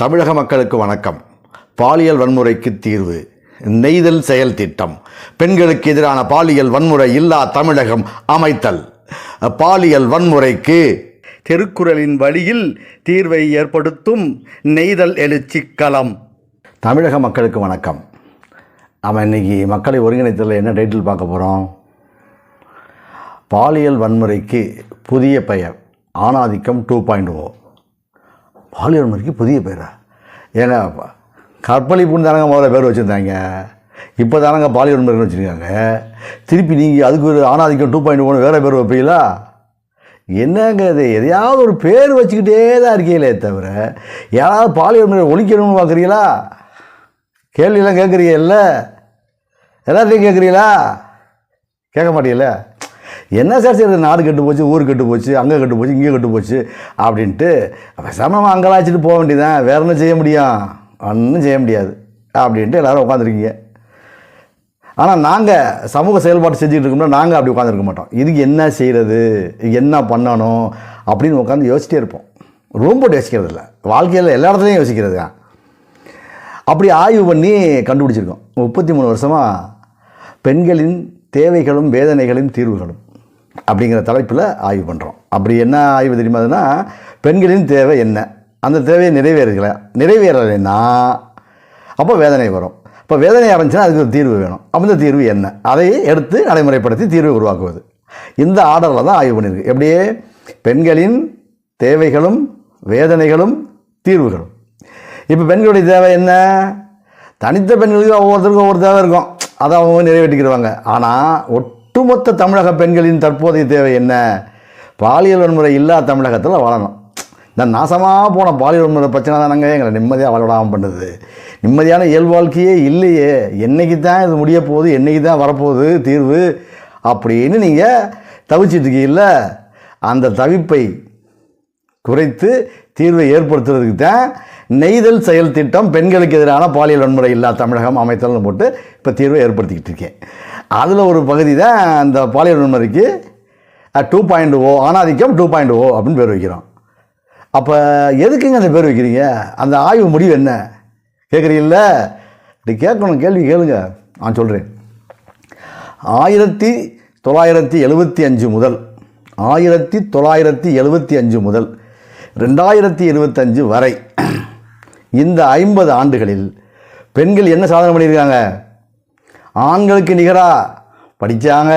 தமிழக மக்களுக்கு வணக்கம். பாலியல் வன்முறைக்கு தீர்வு. நெய்தல் செயல் திட்டம். பெண்களுக்கு எதிரான பாலியல் வன்முறை இல்லா தமிழகம் அமைத்தல். பாலியல் வன்முறைக்கு திருக்குறளின் வழியில் தீர்வை ஏற்படுத்தும் நெய்தல் எழுச்சி களம் தமிழக மக்களுக்கு வணக்கம். நம்ம இன்னைக்கு மக்களை ஒருங்கிணைத்ததில் என்ன டைட்டில் பார்க்க போகிறோம் பாலியல் வன்முறைக்கு புதிய பெயர். ஆணாதிக்கம் டூ பாயிண்ட் ஓ பாலியல் முறைக்கு புதிய பேரா? ஏங்க கற்பழிப்புன்னு தானங்க முதல்ல பேர் வச்சுருந்தாங்க. இப்போ தானங்க பாலியல் முறைன்னு வச்சுருக்காங்க. திருப்பி நீங்கள் அதுக்கு ஒரு ஆணாதிக்கம் டூ பாயிண்ட் ஒன்று வேறு பேர் வைப்பீங்களா? என்னங்க இது? எதையாவது ஒரு பேர் வச்சுக்கிட்டே தான் இருக்கீங்களே தவிர யாராவது பாலியல் முறை ஒழிக்கணும்னு பார்க்குறீங்களா? கேள்வியெல்லாம் கேட்குறீங்கல்ல? எல்லாத்தையும் கேட்குறீங்களா? கேட்க மாட்டீங்களே என்ன சார் செய்கிறது நாடு கெட்டு போச்சு ஊர் கெட்டு போச்சு அங்கே கெட்டு போச்சு இங்கே கெட்டு போச்சு அப்படின்ட்டு பேசாமல் அங்கெல்லாம் அழைச்சிட்டு போக வேண்டியதான் வேற என்ன செய்ய முடியும்? ஒன்றும் செய்ய முடியாது. அப்படின்ட்டு எல்லோரும் உட்காந்துருக்கீங்க ஆனால் நாங்கள் சமூக செயல்பாடு செஞ்சுட்டு இருக்கோம்னா நாங்கள் அப்படி உட்காந்துருக்க மாட்டோம். இதுக்கு என்ன செய்கிறது என்ன பண்ணணும்? அப்படின்னு உட்காந்து யோசிச்சிட்டே இருப்போம். ரொம்ப யோசிக்கிறது இல்லை. வாழ்க்கையில் எல்லா இடத்துலையும் யோசிக்கிறது தான். அப்படி ஆய்வு பண்ணி கண்டுபிடிச்சிருக்கோம். முப்பத்தி மூணு வருஷமாக பெண்களின் தேவைகளும் வேதனைகளும் தீர்வுகளும். அப்படிங்கிற தலைப்பில் ஆய்வு பண்ணுறோம் அப்படி என்ன ஆய்வு தெரியுமாதுன்னா பெண்களின் தேவை என்ன? அந்த தேவையை நிறைவேறல நிறைவேறலைன்னா அப்போ வேதனை வரும். இப்போ வேதனை ஆரம்பிச்சுன்னா அதுக்கு ஒரு தீர்வு வேணும். அப்போ இந்த தீர்வு என்ன? அதை எடுத்து நடைமுறைப்படுத்தி தீர்வு உருவாக்குவது. இந்த ஆர்டரில் தான் ஆய்வு பண்ணியிருக்கு. எப்படியே? பெண்களின் தேவைகளும் வேதனைகளும் தீர்வுகளும். இப்போ பெண்களுடைய தேவை என்ன? தனித்த பெண்களுக்கு ஒவ்வொருத்தருக்கும் ஒவ்வொரு தேவை இருக்கும். அதை அவங்க நிறைவேற்றிக்கிடுவாங்க. ஆனால் ஒட்டுமொத்த தமிழக பெண்களின் தற்போதைய தேவை என்ன? பாலியல் வன்முறை இல்லாத தமிழகத்தில் வாழணும் இந்த நாசமாக போன பாலியல் வன்முறை பிரச்சனை தானங்க எங்களை நிம்மதியாக வாழ பண்ணுது. நிம்மதியான இயல் வாழ்க்கையே இல்லையே. என்னைக்கு தான் இது முடிய போகுது என்னைக்கு தான் வரப்போகுது தீர்வு அப்படின்னு நீங்கள் தவிச்சிட்டு இருக்கீங்கல்ல? அந்த தவிப்பை குறைத்து தீர்வை ஏற்படுத்துறதுக்கு தான் நெய்தல் செயல் திட்டம் பெண்களுக்கு எதிரான பாலியல் வன்முறை இல்லா தமிழகம் அமைத்தல்னு போட்டு இப்போ தீர்வை ஏற்படுத்திக்கிட்டு இருக்கேன். அதில் ஒரு பகுதி தான் அந்த பாலியல் வன்முறைக்கு டூ பாயிண்ட் ஓ ஆணாதிக்கம் டூ பாயிண்ட் ஓ அப்படின்னு பேர் வைக்கிறோம். அப்போ எதுக்குங்க அந்த பேர் வைக்கிறீங்க? அந்த ஆய்வு முடிவு என்ன? கேட்குறீங்கள இப்படி கேட்கணும் கேள்வி கேளுங்க. நான் சொல்கிறேன் ஆயிரத்தி தொள்ளாயிரத்தி எழுபத்தி அஞ்சு முதல் ஆயிரத்தி தொள்ளாயிரத்தி எழுபத்தி அஞ்சு முதல் ரெண்டாயிரத்தி இருபத்தஞ்சு வரை இந்த ஐம்பது ஆண்டுகளில் பெண்கள் என்ன சாதனை பண்ணியிருக்காங்க? ஆண்களுக்கு நிகராக படித்தாங்க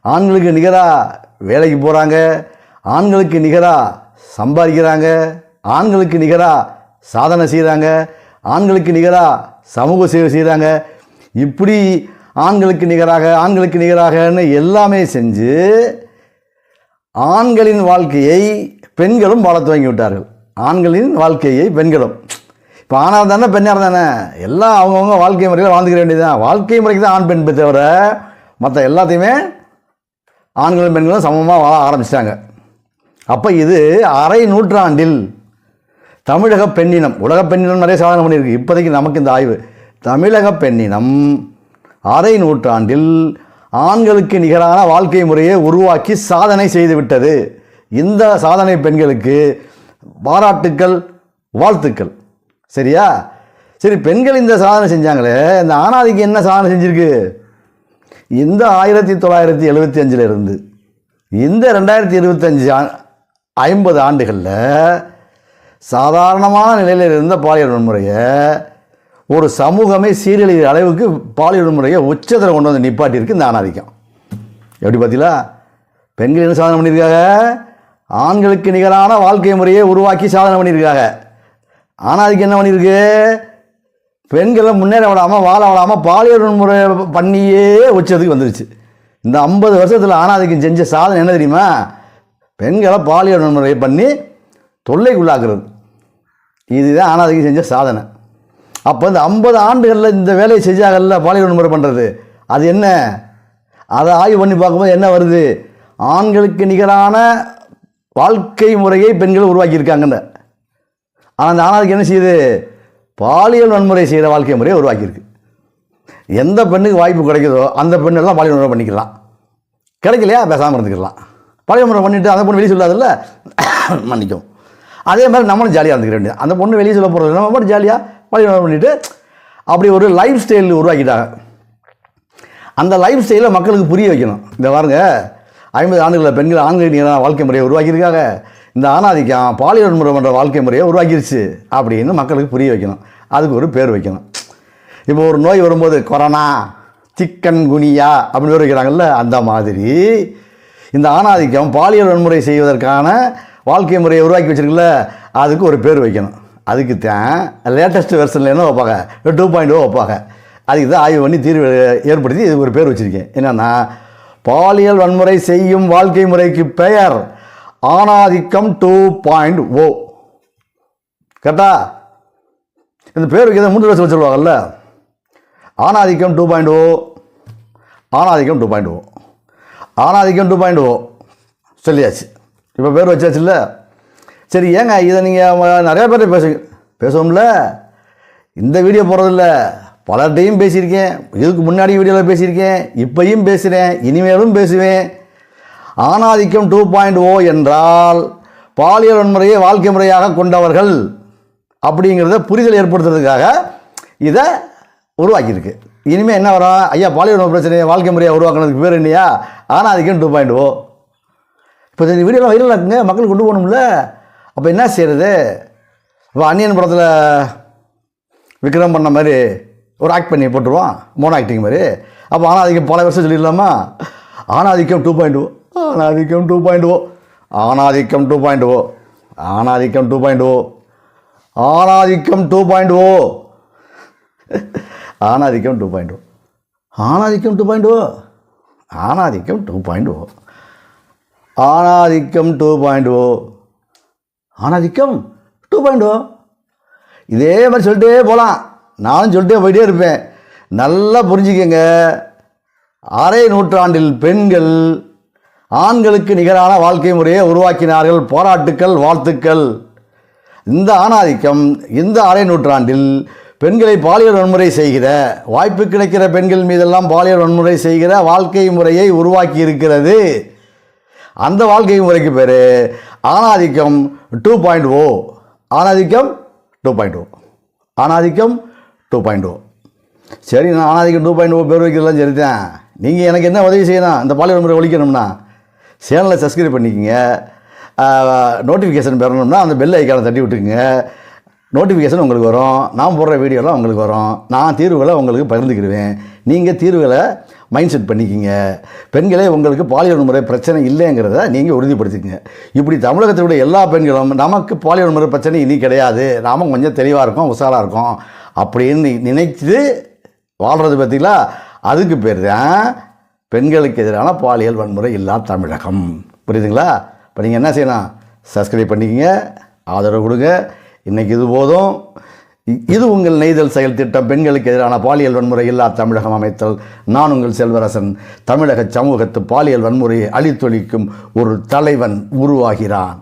ஆண்களுக்கு நிகராக வேலைக்கு போகிறாங்க ஆண்களுக்கு நிகராக சம்பாதிக்கிறாங்க. ஆண்களுக்கு நிகராக சாதனை செய்கிறாங்க ஆண்களுக்கு நிகராக சமூக சேவை செய்கிறாங்க இப்படி ஆண்களுக்கு நிகராக ஆண்களுக்கு நிகராகன்னு எல்லாமே செஞ்சு ஆண்களின் வாழ்க்கையை பெண்களும் வாழ துவங்கி விட்டார்கள் ஆண்களின் வாழ்க்கையை பெண்களும். இப்போ ஆணாக தானே பெண்ணாக தானே எல்லாம் அவங்கவுங்க வாழ்க்கை முறையில் வாழ்ந்துக்க வேண்டியதுதான். வாழ்க்கை முறைக்கு தான் ஆண் பெண் தவிர மற்ற எல்லாத்தையுமே ஆண்களும் பெண்களும் சமமாக வாழ ஆரம்பிச்சிட்டாங்க. அப்போ இது அரை நூற்றாண்டில் தமிழக பெண்ணினம் உலக பெண்ணினம் நிறைய சாதனை பண்ணியிருக்கு. இப்போதைக்கு நமக்கு இந்த ஆய்வு. தமிழக பெண்ணினம் அரை நூற்றாண்டில் ஆண்களுக்கு நிகரான வாழ்க்கை முறையை உருவாக்கி சாதனை செய்துவிட்டது இந்த சாதனை பெண்களுக்கு பாராட்டுக்கள் வாழ்த்துக்கள். சரியா? சரி பெண்கள் இந்த சாதனை செஞ்சாங்களே இந்த ஆணாதிக்கு என்ன சாதனை செஞ்சிருக்கு? இந்த ஆயிரத்தி தொள்ளாயிரத்தி எழுபத்தி அஞ்சில் இருந்து இந்த ரெண்டாயிரத்தி இருபத்தஞ்சி ஐம்பது ஆண்டுகளில் சாதாரணமான நிலையில் இருந்த பாலியல் வன்முறையை ஒரு சமூகமே சீரழிகிற அளவுக்கு பாலியல் வன்முறையை உச்சத்தில் கொண்டு வந்து நிப்பாட்டியிருக்கு இந்த ஆணாதிக்கம். எப்படி பார்த்தீங்களா பெண்கள் என்ன சாதனை பண்ணியிருக்காங்க? ஆண்களுக்கு நிகரான வாழ்க்கை முறையை உருவாக்கி சாதனை பண்ணியிருக்காங்க. ஆணாதிக்கம் என்ன பண்ணியிருக்கு? பெண்களை முன்னேற விடாமல் வாழ விடாமல் பாலியல் வன்முறை பண்ணியே வச்சதுக்கு வந்துருச்சு. இந்த ஐம்பது வருஷத்தில் ஆணாதிக்கம் செஞ்ச சாதனை என்ன தெரியுமா? பெண்களை பாலியல் வன்முறை பண்ணி தொல்லைக்குள்ளாக்குறது. இதுதான் ஆணாதிக்கம் செஞ்ச சாதனை. அப்போ இந்த ஐம்பது ஆண்டுகளில் இந்த வேலையை செஞ்சாகல பாலியல் வன்முறை பண்ணுறது அது என்ன? அதை ஆய்வு பண்ணி பார்க்கும்போது என்ன வருது? ஆண்களுக்கு நிகரான வாழ்க்கை முறையை பெண்கள் உருவாக்கியிருக்காங்கன்னு. ஆனால் அந்த ஆணாதிக்கம் என்ன செய்யுது? பாலியல் வன்முறை செய்கிற வாழ்க்கை முறையை உருவாக்கியிருக்கு. எந்த பெண்ணுக்கு வாய்ப்பு கிடைக்குதோ அந்த பெண்ணெல்லாம் பாலியல் வன்முறை பண்ணிக்கலாம். கிடைக்கலையா? பேசாமல் இருந்துக்கலாம். பாலியல் முறை பண்ணிவிட்டு அந்த பொண்ணு வெளியே சொல்லாதில்ல? மன்னிக்கும். அதே மாதிரி நம்மளும் ஜாலியாக இருந்துக்க வேண்டியது அந்த பொண்ணு வெளியே சொல்ல போகிறது நம்ம மட்டும் ஜாலியாக பாலியல் பண்ணிட்டு அப்படி ஒரு லைஃப் ஸ்டைல் உருவாக்கிட்டாங்க. அந்த லைஃப் ஸ்டைலை மக்களுக்கு புரிய வைக்கணும். இந்த பாருங்கள் ஐம்பது ஆண்டுகளில் பெண்கள் ஆண்கள் வாழ்க்கை முறையை உருவாக்கியிருக்காங்க. இந்த ஆணாதிக்கம் பாலியல் வன்முறை பண்ணுற வாழ்க்கை முறையை உருவாக்கிருச்சு அப்படின்னு மக்களுக்கு புரிய வைக்கணும். அதுக்கு ஒரு பேர் வைக்கணும். இப்போ ஒரு நோய் வரும்போது கொரோனா சிக்கன் குனியா அப்படின்னு பேர் வைக்கிறாங்கல்ல அந்த மாதிரி. இந்த ஆணாதிக்கம் பாலியல் வன்முறை செய்வதற்கான வாழ்க்கை முறையை உருவாக்கி வச்சிருக்குல்ல அதுக்கு ஒரு பேர் வைக்கணும். அதுக்கு தான் லேட்டஸ்ட் வெர்ஷனில் என்ன வைப்பாங்க? டூ பாயிண்ட் ஓ வைப்பாங்க. அதுக்கு தான் ஆய்வு பண்ணி தீர்வு ஏற்படுத்தி இதுக்கு ஒரு பேர் வச்சுருக்கேன். என்னென்னா பாலியல் வன்முறை செய்யும் வாழ்க்கை முறைக்கு பெயர் ஆணாதிக்கம் டூ பாயிண்ட் ஓ கரெக்டா இந்த oh. oh. oh. பேர் வைக்கிறத மூன்று வருஷம் வச்சுருவாங்கல்ல ஆணாதிக்கம் டூ பாயிண்ட் ஓ ஆணாதிக்கம் டூ பாயிண்ட் ஓ ஆணாதிக்கம் டூ பாயிண்ட் ஓ சொல்லியாச்சு. இப்போ பேர் வச்சாச்சுல்ல சரி ஏங்க இதை நீங்கள் நிறையா பேர் பேச பேசுவோம்ல? இந்த வீடியோ போடுறதில்ல. பலர்கிட்டையும் பேசியிருக்கேன். இதுக்கு முன்னாடி வீடியோவில் பேசியிருக்கேன். இப்பையும் பேசுகிறேன் இனிமேலும் பேசுவேன். ஆணாதிக்கம் டூ பாயிண்ட் ஓ என்றால் பாலியல் வன்முறையை வாழ்க்கை முறையாக கொண்டவர்கள் அப்படிங்கிறத புரிதல் ஏற்படுத்துறதுக்காக இதை உருவாக்கியிருக்கு. இனிமேல் என்ன வரும்? ஐயா பாலியல் பிரச்சனையை வாழ்க்கை முறையாக உருவாக்குனதுக்கு பேர் என்னையா? ஆணாதிக்கம் டூ பாயிண்ட் ஓ இப்போ இந்த வீடியோலாம் வைரல் மக்கள் கொண்டு போகணும்ல. அப்போ என்ன செய்கிறது இப்போ அன்னியன் படத்தில் விக்ரம் பண்ண மாதிரி ஒரு ஆக்ட் பண்ணி போட்டுருவான். மோனோ ஆக்டிங் மாதிரி. அப்போ ஆணாதிக்கம் பல வருஷம் சொல்லிடலாமா? ஆணாதிக்கம் டூ பாயிண்ட் ஓ ஆணாதிக்கம் டூ பாயிண்ட் ஓ ஆணாதிக்கம் டூ பாயிண்ட் ஓ ஆணாதிக்கம் டூ பாயிண்ட் ஓ ஆணாதிக்கம் டூ பாயிண்ட் ஓ ஆணாதிக்கம் டூ பாயிண்ட் ஓ ஆணாதிக்கம் டூ பாயிண்ட் ஓ ஆணாதிக்கம் டூ பாயிண்ட் ஓ ஆணாதிக்கம் டூ பாயிண்ட் ஓ ஆணாதிக்கம் டூ பாயிண்ட் ஓ இதே மாதிரி சொல்லிட்டே போகலாம் நானும் சொல்லிட்டே போயிட்டே இருப்பேன் நல்லா புரிஞ்சுக்கங்க அரை நூற்றாண்டில் பெண்கள் ஆண்களுக்கு நிகரான வாழ்க்கை முறையை உருவாக்கினார்கள். பாராட்டுக்கள் வாழ்த்துக்கள். இந்த ஆணாதிக்கம் இந்த அரை நூற்றாண்டில் பெண்களை பாலியல் வன்முறை செய்கிற வாய்ப்பு கிடைக்கிற பெண்கள் மீதெல்லாம் பாலியல் வன்முறை செய்கிற வாழ்க்கை முறையை உருவாக்கி இருக்கிறது அந்த வாழ்க்கை முறைக்கு பேர் ஆணாதிக்கம் டூ பாயிண்ட் ஓ. ஆணாதிக்கம் டூ பாயிண்ட் ஓ. ஆணாதிக்கம் டூ பாயிண்ட் ஓ. சரி நான் ஆணாதிக்கம் டூ பாயிண்ட் ஓ பேர் வைக்கிறதெல்லாம் சரிதான். நீங்கள் எனக்கு என்ன உதவி செய்யணும்? இந்த பாலியல் வன்முறை ஒழிக்கணும்னா? சேனலை சப்ஸ்கிரைப் பண்ணிக்கங்க. நோட்டிஃபிகேஷன் பெறணும்னா அந்த பெல் ஐக்கானை தட்டி விட்டுக்குங்க. நோட்டிஃபிகேஷன் உங்களுக்கு வரும். நான் போடுற வீடியோலாம் உங்களுக்கு வரும். நான் தீர்வுகளை உங்களுக்கு பகிர்ந்துக்கிடுவேன் நீங்கள் தீர்வுகளை மைண்ட் செட் பண்ணிக்கிங்க. பெண்களே உங்களுக்கு பாலியல் முறை பிரச்சனை இல்லைங்கிறத நீங்கள் உறுதிப்படுத்திக்கங்க. இப்படி தமிழகத்தினுடைய எல்லா பெண்களும் நமக்கு பாலியல் முறை பிரச்சனை இனி கிடையாது. நாம கொஞ்சம் தெளிவாக இருக்கோம் உஷாராக இருக்கோம். அப்படின்னு நினைத்து வாழ்கிறது பார்த்திங்களா அதுக்கு பேர் தான் பெண்களுக்கு எதிரான பாலியல் வன்முறை இல்லா தமிழகம். புரியுதுங்களா? இப்போ நீங்கள் என்ன செய்யணும் சப்ஸ்கிரைப் பண்ணிக்கங்க ஆதரவு கொடுங்க. இன்றைக்கி இது போதும். இது உங்கள் நெய்தல் செயல் திட்டம். பெண்களுக்கு எதிரான பாலியல் வன்முறை இல்லா தமிழகம் அமைத்தல். நான் உங்கள் செல்வரசன். தமிழக சமூகத்து பாலியல் வன்முறையை அழித்தொழிக்கும் ஒரு தலைவன் உருவாகிறான்.